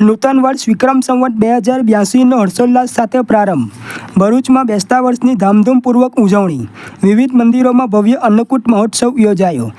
નૂતન વર્ષ વિક્રમ સંવત બે હજાર બ્યાસીનો હર્ષોલ્લાસ સાથે પ્રારંભ. ભરૂચમાં બેસતા વર્ષની ધામધૂમપૂર્વક ઉજવણી. વિવિધ મંદિરોમાં ભવ્ય અન્નકૂટ મહોત્સવ યોજાયો.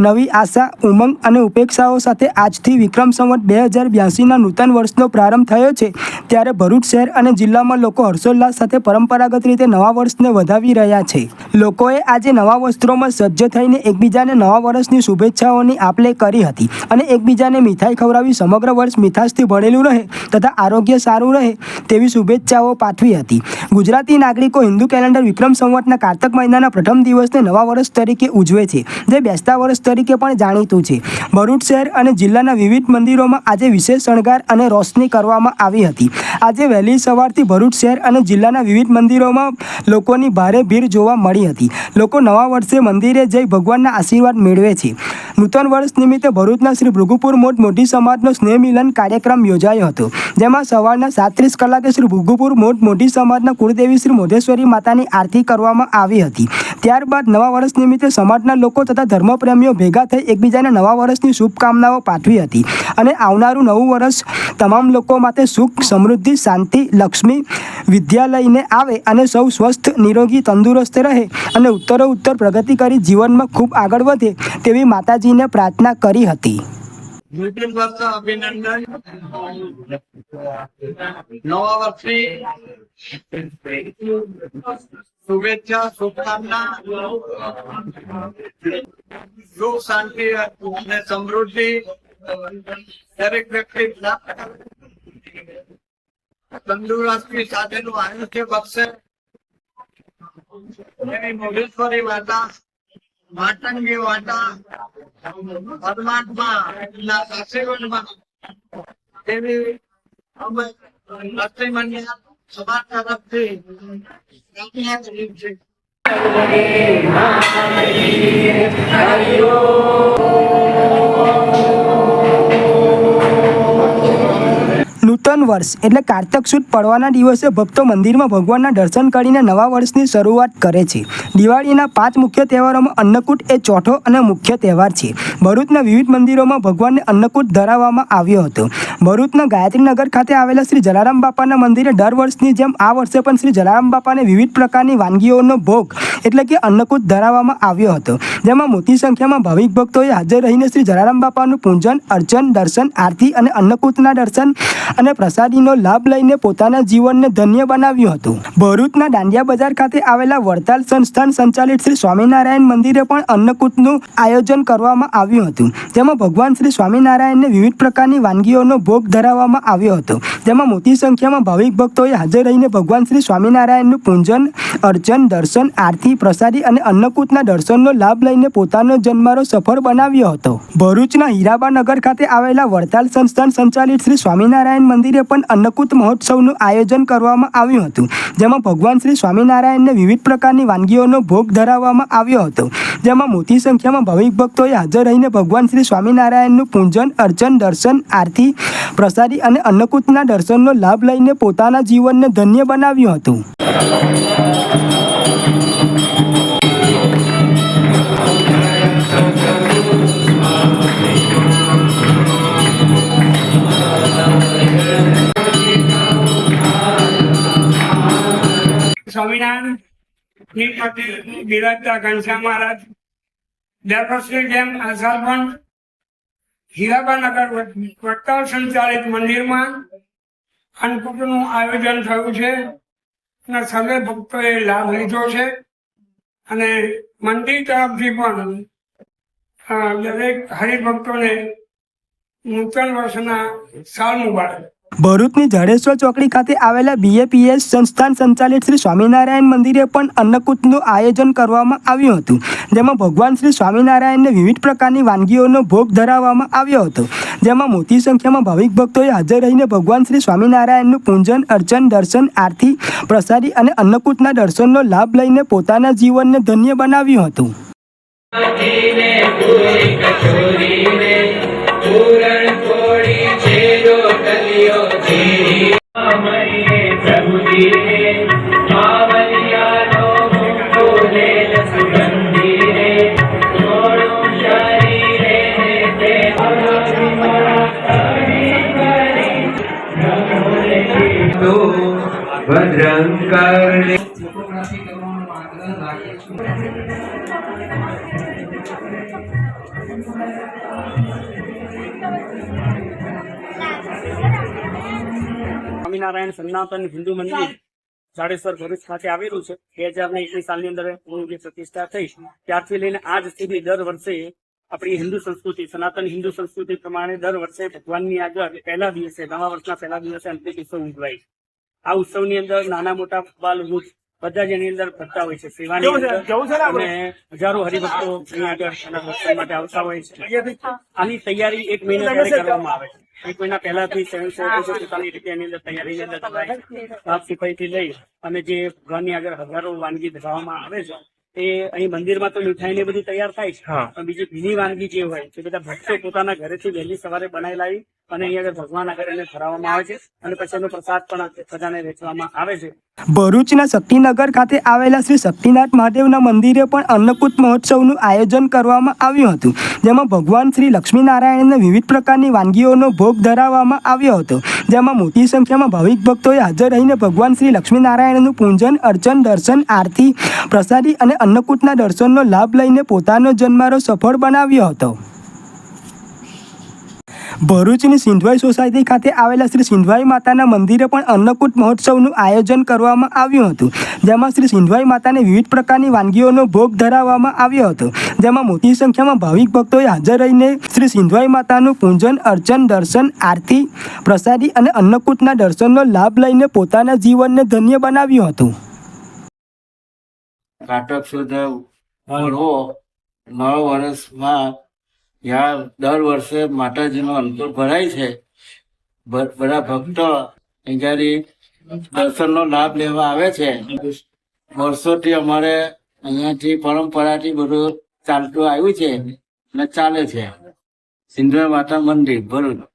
નવી આશા, ઉમંગ અને ઉપેક્ષાઓ સાથે આજથી વિક્રમ સંવત બે હજાર બ્યાસીના નૂતન વર્ષનો પ્રારંભ થયો છે. ત્યારે ભરૂચ શહેર અને જિલ્લામાં લોકો હર્ષોલ્લાસ સાથે પરંપરાગત રીતે નવા વર્ષને વધાવી રહ્યા છે. લોકોએ આજે નવા વસ્ત્રોમાં સજ્જ થઈને એકબીજાને નવા વર્ષની શુભેચ્છાઓની આપલે કરી હતી અને એકબીજાને મીઠાઈ ખવડાવી સમગ્ર વર્ષ મીઠાશથી ભરેલું રહે તથા આરોગ્ય સારું રહે તેવી શુભેચ્છાઓ પાઠવી હતી. ગુજરાતી નાગરિકો હિન્દુ કેલેન્ડર વિક્રમ સંવતના કારતક મહિનાના પ્રથમ દિવસને નવા વર્ષ તરીકે ઉજવે છે, જે બેસતા વર્ષ તરીકે પણ જાણીતું છે. ભરૂચ શહેર અને જિલ્લાના વિવિધ મંદિરોમાં આજે વિશેષ શણગાર અને રોશની કરવામાં આવી હતી. આજે વહેલી સવારથી ભરૂચ શહેર અને જિલ્લાના વિવિધ મંદિરોમાં લોકોની ભારે ભીડ જોવા મળી હતી. લોકો નવા વર્ષે મંદિરે જઈ ભગવાનના આશીર્વાદ મેળવે છે. નૂતન વર્ષ નિમિત્તે ભરૂચના શ્રી ભૃગુપુર મોટ મોટી સમાજનો સ્નેહ મિલન કાર્યક્રમ યોજાયો હતો, જેમાં સવારના સાત્રીસ કલાકે શ્રી ભૃગુપુર મોટ મોટી સમાજના કુળદેવી શ્રી મોઢેશ્વરી માતાની આરતી કરવામાં આવી હતી. ત્યારબાદ નવા વર્ષ નિમિત્તે સમાજના લોકો તથા ધર્મપ્રેમીઓ ભેગા થઈ એકબીજાને નવા વર્ષની શુભકામનાઓ પાઠવી હતી અને આવનારું નવું વર્ષ તમામ લોકો માટે સુખ, સમૃદ્ધિ, શાંતિ, લક્ષ્મી વિદ્યાલયને આવે અને સૌ સ્વસ્થ, નિરોગી, તંદુરસ્ત રહે અને ઉત્તરો ઉત્તર પ્રગતિ કરી જીવનમાં ખૂબ આગળ વધે તેવી માતાજીને પ્રાર્થના કરી હતી. નૂતન વર્ષ અભિનંદન. નવા વર્ષે શુભેચ્છા, શુભકામના. સુખ, શાંતિ અને સમૃદ્ધિ. દરેક વ્યક્તિ તંદુરસ્તી સાથેનું આયુષ્ય બક્ષે. એવી મોઢેશ્વરી માતા માતંગી વાટા પરમાત્મા ના આશીર્વાદમાં. એવી અમે સમાજ તરફથી છીએ નૂતન વર્ષ. એટલે કારતક સુદ પડવાના દિવસે ભક્તો મંદિરમાં ભગવાનના દર્શન કરીને નવા વર્ષની શરૂઆત કરે છે. દિવાળીના પાંચ મુખ્ય તહેવારોમાં અન્નકૂટ એ ચોથો અને મુખ્ય તહેવાર છે. ભરૂચના વિવિધ મંદિરોમાં ભગવાનને અન્નકૂટ ધરાવવામાં આવ્યો હતો. ભરૂચના ગાયત્રીનગર ખાતે આવેલા શ્રી જલારામ બાપાના મંદિરે દર વર્ષની જેમ આ વર્ષે પણ શ્રી જલારામ બાપાને વિવિધ પ્રકારની વાનગીઓનો ભોગ એટલે કે અન્નકૂટ ધરાવવામાં આવ્યો હતો. જેમાં મોટી સંખ્યામાં ભાવિક ભક્તોએ હાજર રહીને શ્રી જલારામ બાપાનું પૂજન, અર્ચન, દર્શન, આરતી અને અન્નકૂટના દર્શન અને પ્રસાદીનો લાભ લઈને પોતાના જીવનને ધન્ય બનાવ્યું હતું. ભરૂચના દાંડિયા બજાર ખાતે આવેલા વડતાલ સંસ્થાન સંચાલિત શ્રી સ્વામિનારાયણ મંદિરે પણ અન્નકૂટનું આયોજન કરવામાં આવ્યું હતું. જેમાં ભગવાન શ્રી સ્વામિનારાયણને વિવિધ પ્રકારની વાનગીઓનો ભોગ ધરાવવામાં આવ્યો હતો. જેમાં મોટી સંખ્યામાં ભાવિક ભક્તોએ હાજર રહીને ભગવાન શ્રી સ્વામિનારાયણનું પૂજન, અર્ચન, દર્શન, આરતી પ્રસાદી અને અન્નકૂટના દર્શનનો લાભ લઈને પોતાનો જન્મારો સફળ બનાવ્યો હતો. ભરૂચના હીરાબાનગર ખાતે આવેલા વડતાલ સંસ્થાન સંચાલિત શ્રી સ્વામિનારાયણ મંદિરે પણ અન્નકૂટ મહોત્સવનું આયોજન કરવામાં આવ્યું હતું, જેમાં ભગવાન શ્રી સ્વામિનારાયણને વિવિધ પ્રકારની વાનગીઓનો ભોગ ધરાવવામાં આવ્યો હતો. જેમાં મોટી સંખ્યામાં ભાવિક ભક્તોએ હાજર રહીને ભગવાન શ્રી સ્વામિનારાયણનું પૂજન, અર્ચન, દર્શન, આરતી, પ્રસાદી અને અન્નકૂટના દર્શનનો લાભ લઈને પોતાના જીવનને ધન્ય બનાવ્યું હતું. ની પાસે બિરાજતા ઘનશ્યામ મહારાજ દર વર્ષની જેમ હીરાબાનગર વડતાલ સંચાલિત મંદિરમાં અન્નકૂટનું આયોજન થયું છે અને સર્વે ભક્તોએ લાભ લીધો છે. અને મંદિર તરફથી પણ દરેક હરિભક્તોને નૂતન વર્ષના સાલ મુબારક. ભરૂચની જડેશ્વર ચોકડી ખાતે આવેલા બીએપીએસ સંસ્થાન સંચાલિત શ્રી સ્વામિનારાયણ મંદિરે પણ અન્નકૂટનું આયોજન કરવામાં આવ્યું હતું, જેમાં ભગવાન શ્રી સ્વામિનારાયણને વિવિધ પ્રકારની વાનગીઓનો ભોગ ધરાવવામાં આવ્યો હતો. જેમાં મોટી સંખ્યામાં ભાવિક ભક્તોએ હાજર રહીને ભગવાન શ્રી સ્વામિનારાયણનું પૂજન, અર્ચન, દર્શન, આરતી, પ્રસાદી અને અન્નકૂટના દર્શનનો લાભ લઈને પોતાના જીવનને ધન્ય બનાવ્યું હતું. ભદ્રં કર્ણે. સ્વામિનારાયણ સનાતન હિન્દુ મંદિર જાડેશ્વર ભરૂચ ખાતે આવેલું છે. બે હજાર ને એકવીસ સાલની અંદર હું જે પ્રતિષ્ઠા થઈ ત્યારથી લઈને આજ સુધી દર વર્ષે આપણી હિન્દુ સંસ્કૃતિ સનાતન હિન્દુ સંસ્કૃતિ પ્રમાણે દર વર્ષે ભગવાનની આગળ પહેલા દિવસે નવા વર્ષના પહેલા દિવસે અંતિમ ઉત્સવ ઉજવાય છે. આ ઉત્સવની અંદર નાના મોટા બાલ વૃદ્ધ બધા જ એની અંદર ફરતા હોય છે. સેવાની અને હજારો હરિભક્તો અહીંયા આગળ દર્શન માટે આવતા હોય છે. આની તૈયારી એક મહિના પહેલા કરવામાં આવે છે. એક મહિના પહેલાથી સ્વયંસેવકો પોતાની રીતે એની અંદર તૈયારી અંદર થાય સાફ સફાઈથી લઈ અને જે ઘરની આગળ હજારો વાનગી ધરાવવામાં આવે છે એ અહીં મંદિરમાં તો મીઠાઈ ને બધી તૈયાર થાય છે. પણ બીજી ભીની વાનગી જે હોય તે બધા ભક્તો પોતાના ઘરેથી વહેલી સવારે બનાવી લાવી અને અહીં આગળ ભગવાન આગળ એને ફરાવવામાં આવે છે અને પછી એનો પ્રસાદ પણ બધાને વેચવામાં આવે છે. ભરૂચના શક્તિનગર ખાતે આવેલા શ્રી શક્તિનાથ મહાદેવના મંદિરે પણ અન્નકૂટ મહોત્સવનું આયોજન કરવામાં આવ્યું હતું જેમાં ભગવાન શ્રી લક્ષ્મીનારાયણને વિવિધ પ્રકારની વાનગીઓનો ભોગ ધરાવવામાં આવ્યો હતો. જેમાં મોટી સંખ્યામાં ભાવિક ભક્તોએ હાજર રહીને ભગવાન શ્રી લક્ષ્મીનારાયણનું પૂજન, અર્ચન, દર્શન, આરતી, પ્રસાદી અને અન્નકૂટના દર્શનનો લાભ લઈને પોતાનો જન્મારો સફળ બનાવ્યો હતો. ભરૂચની સિંધવાઈ સોસાયટી ખાતે આવેલા શ્રી સિંધવાઈ માતાના મંદિરે પણ અન્નકૂટ મહોત્સવનું આયોજન કરવામાં આવ્યું હતું. જેમાં શ્રી સિંધવાઈ માતાને વિવિધ પ્રકારની વાનગીઓનો ભોગ ધરાવવામાં આવ્યો હતો. જેમાં મોટી સંખ્યામાં ભાવિક ભક્તોએ હાજર રહીને શ્રી સિંધવાઈ માતાનું પૂજન, અર્ચન, દર્શન, આરતી, પ્રસાદી અને અન્નકૂટના દર્શનનો લાભ લઈને પોતાના જીવનને ધન્ય બનાવ્યું હતું. કાટક વર્ષમાં યા દર વર્ષે માતાજીનો અંતર ભરાય છે. બધા ભક્તો અહીંયાથી દર્શનનો લાભ લેવા આવે છે. વર્ષોથી અમારે અહીંયાથી પરંપરાથી બધું ચાલતું આવ્યું છે અને ચાલે છે. સિંધુ માતા મંદિર, ભરૂચ.